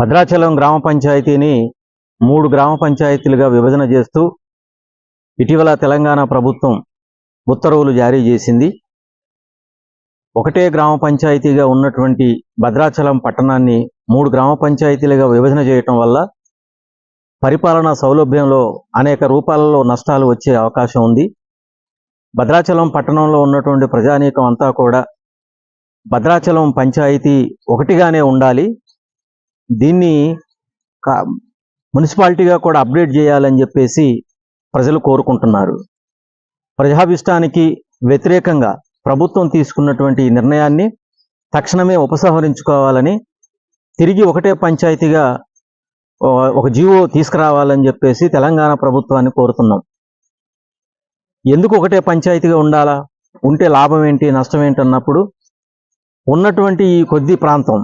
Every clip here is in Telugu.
భద్రాచలం గ్రామ పంచాయతీని మూడు గ్రామ పంచాయతీలుగా విభజన చేస్తూ ఇటీవల తెలంగాణ ప్రభుత్వం ఉత్తర్వులు జారీ చేసింది. ఒకటే గ్రామ పంచాయతీగా ఉన్నటువంటి భద్రాచలం పట్టణాన్ని మూడు గ్రామ పంచాయతీలుగా విభజన చేయటం వల్ల పరిపాలనా సౌలభ్యంలో అనేక రూపాలలో నష్టాలు వచ్చే అవకాశం ఉంది. భద్రాచలం పట్టణంలో ఉన్నటువంటి ప్రజానీకం అంతా కూడా భద్రాచలం పంచాయతీ ఒకటిగానే ఉండాలి. దీన్ని మున్సిపాలిటీగా కూడా అప్డేట్ చేయాలని చెప్పేసి ప్రజలు కోరుకుంటున్నారు. ప్రజాభిష్టానికి వ్యతిరేకంగా ప్రభుత్వం తీసుకున్నటువంటి ఈ నిర్ణయాన్ని తక్షణమే ఉపసంహరించుకోవాలని తిరిగి ఒకటే పంచాయతీగా ఒక జీవో తీసుకురావాలని చెప్పేసి తెలంగాణ ప్రభుత్వాన్ని కోరుతున్నాం. ఎందుకు ఒకటే పంచాయతీగా ఉండాలా? ఉంటే లాభం ఏంటి? నష్టం ఏంటి? అన్నప్పుడు ఉన్నటువంటి ఈ కొద్ది ప్రాంతం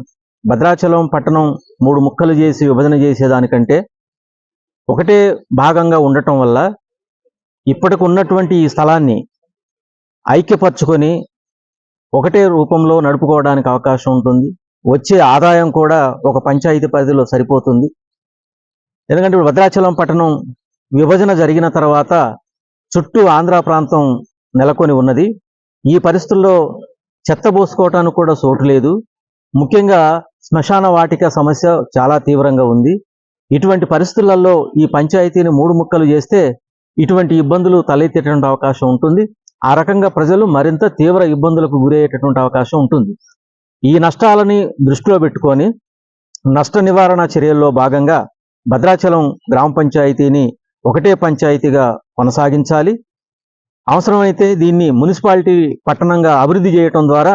భద్రాచలం పట్టణం మూడు ముక్కలు చేసి విభజన చేసేదానికంటే ఒకటే భాగంగా ఉండటం వల్ల ఇప్పటికి ఉన్నటువంటి ఈ స్థలాన్ని ఐక్యపరచుకొని ఒకటే రూపంలో నడుపుకోవడానికి అవకాశం ఉంటుంది. వచ్చే ఆదాయం కూడా ఒక పంచాయతీ పరిధిలో సరిపోతుంది. ఎందుకంటే ఇప్పుడు భద్రాచలం పట్టణం విభజన జరిగిన తర్వాత చుట్టూ ఆంధ్ర ప్రాంతం నెలకొని ఉన్నది. ఈ పరిస్థితుల్లో చెత్త పోసుకోవటానికి కూడా చోటు లేదు. ముఖ్యంగా శ్మశాన వాటిక సమస్య చాలా తీవ్రంగా ఉంది. ఇటువంటి పరిస్థితులలో ఈ పంచాయతీని మూడు ముక్కలు చేస్తే ఇటువంటి ఇబ్బందులు తలెత్తేటువంటి అవకాశం ఉంటుంది. ఆ రకంగా ప్రజలు మరింత తీవ్ర ఇబ్బందులకు గురయ్యేటటువంటి అవకాశం ఉంటుంది. ఈ నష్టాలని దృష్టిలో పెట్టుకొని నష్ట నివారణ చర్యల్లో భాగంగా భద్రాచలం గ్రామ పంచాయతీని ఒకటే పంచాయతీగా కొనసాగించాలి. అవసరమైతే దీన్ని మున్సిపాలిటీ పట్టణంగా అభివృద్ధి చేయటం ద్వారా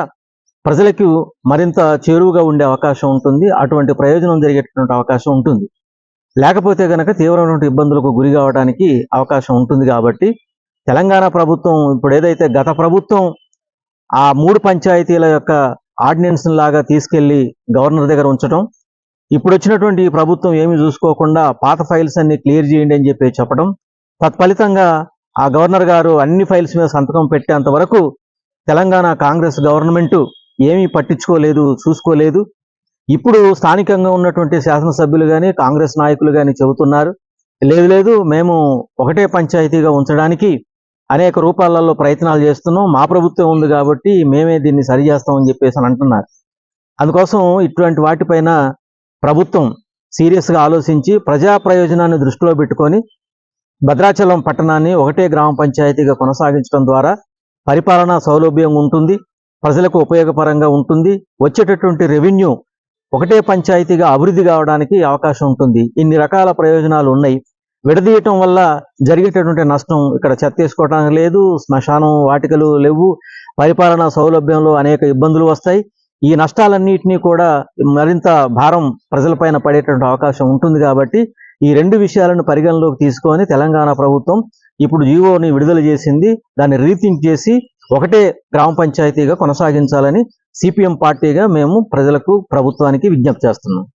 ప్రజలకు మరింత చేరువుగా ఉండే అవకాశం ఉంటుంది. అటువంటి ప్రయోజనం జరిగేటటువంటి అవకాశం ఉంటుంది. లేకపోతే కనుక తీవ్రమైనటువంటి ఇబ్బందులకు గురి కావడానికి అవకాశం ఉంటుంది కాబట్టి తెలంగాణ ప్రభుత్వం ఇప్పుడు ఏదైతే గత ప్రభుత్వం ఆ మూడు పంచాయతీల యొక్క ఆర్డినెన్స్ లాగా తీసుకెళ్ళి గవర్నర్ దగ్గర ఉంచడం ఇప్పుడు వచ్చినటువంటి ఈ ప్రభుత్వం ఏమి చూసుకోకుండా పాత ఫైల్స్ అన్ని క్లియర్ చేయండి అని చెప్పి చెప్పడం తత్ఫలితంగా ఆ గవర్నర్ గారు అన్ని ఫైల్స్ మీద సంతకం పెట్టేంత వరకు తెలంగాణ కాంగ్రెస్ గవర్నమెంటు ఏమీ పట్టించుకోలేదు చూసుకోలేదు. ఇప్పుడు స్థానికంగా ఉన్నటువంటి శాసనసభ్యులు కానీ కాంగ్రెస్ నాయకులు కానీ చెబుతున్నారు లేదు లేదు మేము ఒకటే పంచాయతీగా ఉంచడానికి అనేక రూపాలలో ప్రయత్నాలు చేస్తున్నాం మా ప్రభుత్వం ఉంది కాబట్టి మేమే దీన్ని సరి చేస్తామని చెప్పేసి అని అంటున్నారు. అందుకోసం ఇటువంటి వాటిపైన ప్రభుత్వం సీరియస్గా ఆలోచించి ప్రజా ప్రయోజనాన్ని దృష్టిలో పెట్టుకొని భద్రాచలం పట్టణాన్ని ఒకటే గ్రామ పంచాయతీగా కొనసాగించడం ద్వారా పరిపాలనా సౌలభ్యం ఉంటుంది. ప్రజలకు ఉపయోగపరంగా ఉంటుంది. వచ్చేటటువంటి రెవెన్యూ ఒకటే పంచాయతీగా అభివృద్ధి కావడానికి అవకాశం ఉంటుంది. ఇన్ని రకాల ప్రయోజనాలు ఉన్నాయి. విడదీయటం వల్ల జరిగేటటువంటి నష్టం ఇక్కడ చెత్తేసుకోవడానికి లేదు. శ్మశానం వాటికలు లేవు. పరిపాలనా సౌలభ్యంలో అనేక ఇబ్బందులు వస్తాయి. ఈ నష్టాలన్నింటినీ కూడా మరింత భారం ప్రజలపైన పడేటటువంటి అవకాశం ఉంటుంది కాబట్టి ఈ రెండు విషయాలను పరిగణలోకి తీసుకొని తెలంగాణ ప్రభుత్వం ఇప్పుడు జీవోని విడుదల చేసింది. దాన్ని రీథింక్ చేసి ఒకటే గ్రామ పంచాయతీగా కొనసాగించాలని సిపిఎం పార్టీగా మేము ప్రజలకు ప్రభుత్వానికి విజ్ఞప్తి చేస్తున్నాం.